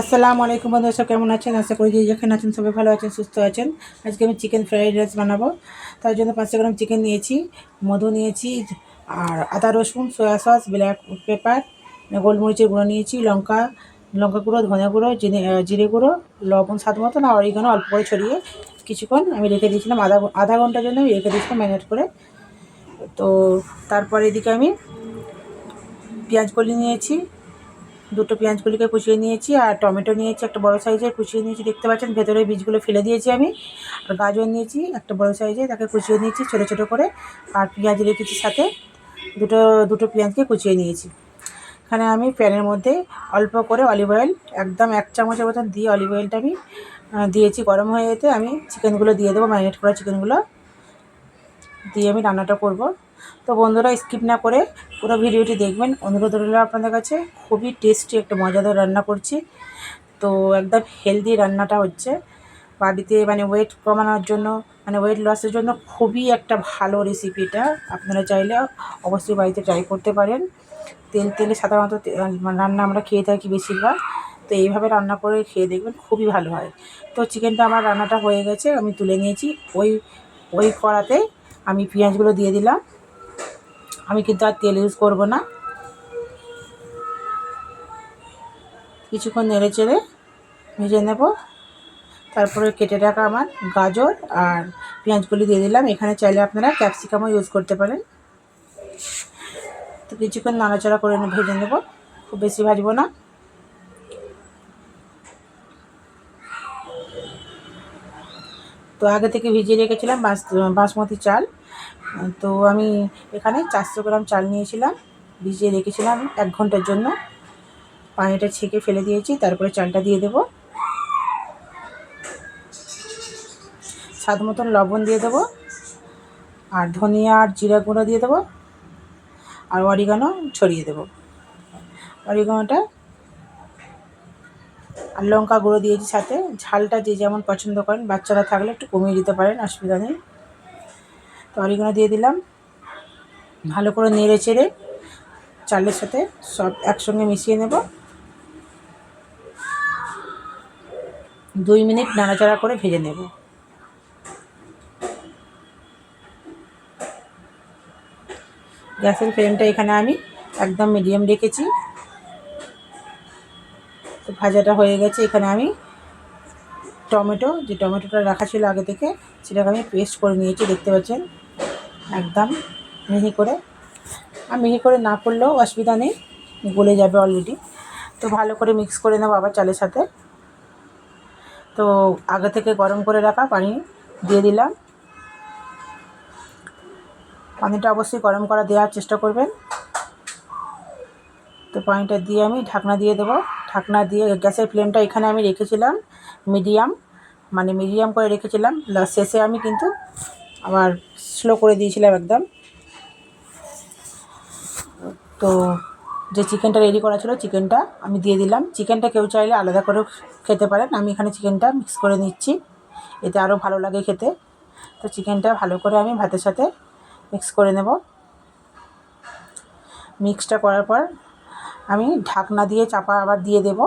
আসসালামু আলাইকুম বন্ধুরা, সব কেমন আছেন? আশা করি যে যেখানে আছেন সবাই ভালো আছেন, সুস্থ আছেন। আজকে আমি চিকেন ফ্রাইড রাইস বানাবো। তার জন্য পাঁচশো গ্রাম চিকেন নিয়েছি, মধু নিয়েছি, আর আদা, রসুন সয়া সস ব্ল্যাক পেপার গোলমরিচের গুঁড়ো নিয়েছি, লঙ্কা লঙ্কা গুঁড়ো ধনে গুঁড়ো জিরে জিরে গুঁড়ো, লবণ স্বাদ মতন, আর অরিগানো অল্প করে ছড়িয়ে কিছুক্ষণ আমি রেখে দিয়েছিলাম আধা আধা ঘণ্টার জন্য আমি রেখে দিয়েছিলাম ম্যারিনেট করে। তো তারপরে এদিকে আমি পেঁয়াজ কলি নিয়েছি দুটো পেঁয়াজগুলিকে কুচিয়ে নিয়েছি আর টমেটো নিয়েছি, একটা বড় সাইজের কুচিয়ে নিয়েছি, দেখতে পাচ্ছেন ভেতরে বীজগুলো ফেলে দিয়েছি আমি। আর গাজর নিয়েছি, একটা বড় সাইজের, তাকে কুচিয়ে নিয়েছি ছোটো ছোটো করে। আর পেঁয়াজ রেখেছি সাথে দুটো দুটো পেঁয়াজকে কুচিয়ে নিয়েছি। এখানে আমি প্যানের মধ্যে অল্প করে অলিভ অয়েল, একদম এক চামচের মতন দিয়ে অলিভ অয়েলটা আমি দিয়েছি গরম হয়ে যেতে আমি চিকেনগুলো দিয়ে দেবো, ম্যারিনেট করা চিকেনগুলো। দিয়ে আমি রান্নাটা করব। তো বন্ধুরা স্কিপ না করে পুরো ভিডিওটি দেখবেন। অনুরোধ রইল আপনাদের কাছে, খুবই টেস্টি একটা মজাদার রান্না করছি। তো একদম হেলদি রান্নাটা হচ্ছে। বাড়িতে মানে ওয়েট কমানোর জন্য মানে ওয়েট লসের জন্য খুবই একটা ভালো রেসিপিটা আপনারা চাইলে অবশ্যই বাড়িতে ট্রাই করতে পারেন। তেল, তেলে সাধারণত মানে রান্না আমরা খেয়ে থাকি বেশিরভাগ। তো এইভাবে রান্না করে খেয়ে দেখবেন খুবই ভালো হয়। তো চিকেনটা আমার রান্নাটা হয়ে গেছে, আমি তুলে নিয়েছি। ওই ওই কড়াতে আমি পেঁয়াজগুলো দিয়ে দিলাম। আমি কিন্তু আর তেল ইউজ করব না। কিছুক্ষণ নেড়ে চেড়ে ভেজে নেব। তারপরে কেটে রাখা আমার গাজর আর পেঁয়াজগুলি দিয়ে দিলাম। এখানে চাইলে আপনারা ক্যাপসিকামও ইউজ করতে পারেন। তো কিছুক্ষণ নাড়াচাড়া করে ভেজে নেব। খুব বেশি ভাজবো না। তো আগে থেকে ভিজিয়ে রেখেছিলাম বাস বাসমতি চাল। তো আমি এখানে চারশো গ্রাম চাল নিয়েছিলাম, ভিজিয়ে রেখেছিলাম এক ঘণ্টার জন্য। পানিটা ছেঁকে ফেলে দিয়েছি, তারপরে চালটা দিয়ে দেব। স্বাদ মতন লবণ দিয়ে দেবো। আর ধনিয়া আর জিরা গুঁড়ো দিয়ে দেবো। আর অরিগানো ছড়িয়ে দেবো। অরিগানোটা আর লঙ্কা গুঁড়ো দিয়েছি সাথে। ঝালটা যে যেমন পছন্দ করেন, বাচ্চারা থাকলে একটু কমিয়ে দিতে পারেন, অসুবিধা নেই। তো অরিগানো দিয়ে দিলাম। ভালো করে নেড়ে চেড়ে চালের সাথে সব একসঙ্গে মিশিয়ে নেব। দুই মিনিট নাড়াচাড়া করে ভেজে নেব। গ্যাসের ফ্লেমটা এখানে আমি একদম মিডিয়াম রেখেছি। তো ভাজাটা হয়ে গেছে। এখানে আমি টমেটো, যে টমেটোটা রাখা ছিল আগে থেকে, সেটাকে আমি পেস্ট করে নিয়েছি, দেখতে পাচ্ছেন? একদম। মিহি করে। আর মিহি করে না করলেও অসুবিধা নেই, গলে যাবে অলরেডি তো ভালো করে মিক্স করে নেব আবার চালের সাথে। তো আগে থেকে গরম করে রাখা, পানি দিয়ে দিলাম। পানিটা অবশ্যই গরম করা দেওয়ার চেষ্টা করবেন। তো পানিটা দিয়ে আমি ঢাকনা দিয়ে দেবো। ঢাকনা দিয়ে গ্যাসের ফ্লেমটা এখানে আমি রেখেছিলাম মিডিয়াম। মানে মিডিয়াম করে রেখেছিলাম। শেষে আমি কিন্তু আবার স্লো করে দিয়েছিলাম একদম। তো যে চিকেনটা রেডি করা ছিল চিকেনটা আমি দিয়ে দিলাম। চিকেনটা কেউ চাইলে আলাদা করেও খেতে পারেন। আমি এখানে চিকেনটা মিক্স করে নিচ্ছি। এতে আরও ভালো লাগে খেতে। তো চিকেনটা ভালো করে আমি ভাতের সাথে মিক্স করে নেব। মিক্সটা করার পর আমি ঢাকনা দিয়ে চাপা আবার দিয়ে দেব।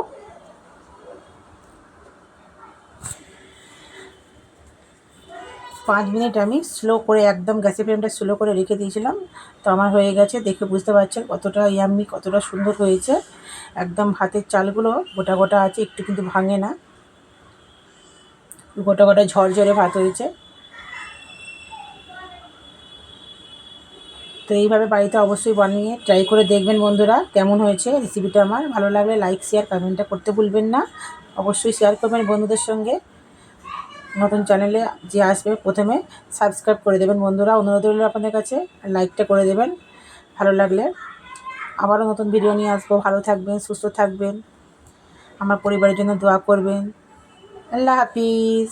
পাঁচ মিনিট আমি স্লো করে, একদম গ্যাসের ফ্লেমটা স্লো করে রেখে দিয়েছিলাম। তো আমার হয়ে গেছে, দেখে বুঝতে পারছেন কতটা ইয়াম্মি, কতটা সুন্দর হয়েছে। একদম ভাতের চালগুলো গোটা গোটা আছে, একটু কিন্তু ভাঙে না। গোটা গোটা ঝরঝরে ভাত হয়েছে। তো এইভাবে বাড়িতে অবশ্যই বানিয়ে ট্রাই করে দেখবেন বন্ধুরা, কেমন হয়েছে রেসিপিটা আমার। ভালো লাগলে লাইক শেয়ার কমেন্টটা করতে ভুলবেন না। অবশ্যই শেয়ার করবেন বন্ধুদের সঙ্গে। নতুন চ্যানেলে যে আসবে, প্রথমে সাবস্ক্রাইব করে দেবেন। বন্ধুরা, অনুরোধ রইল আপনাদের কাছে লাইকটা করে দেবেন, ভালো লাগলে। আবারও নতুন ভিডিও নিয়ে আসব। ভালো থাকবেন, সুস্থ থাকবেন। আমার পরিবারের জন্য দোয়া করবেন। আল্লাহ হাফিজ।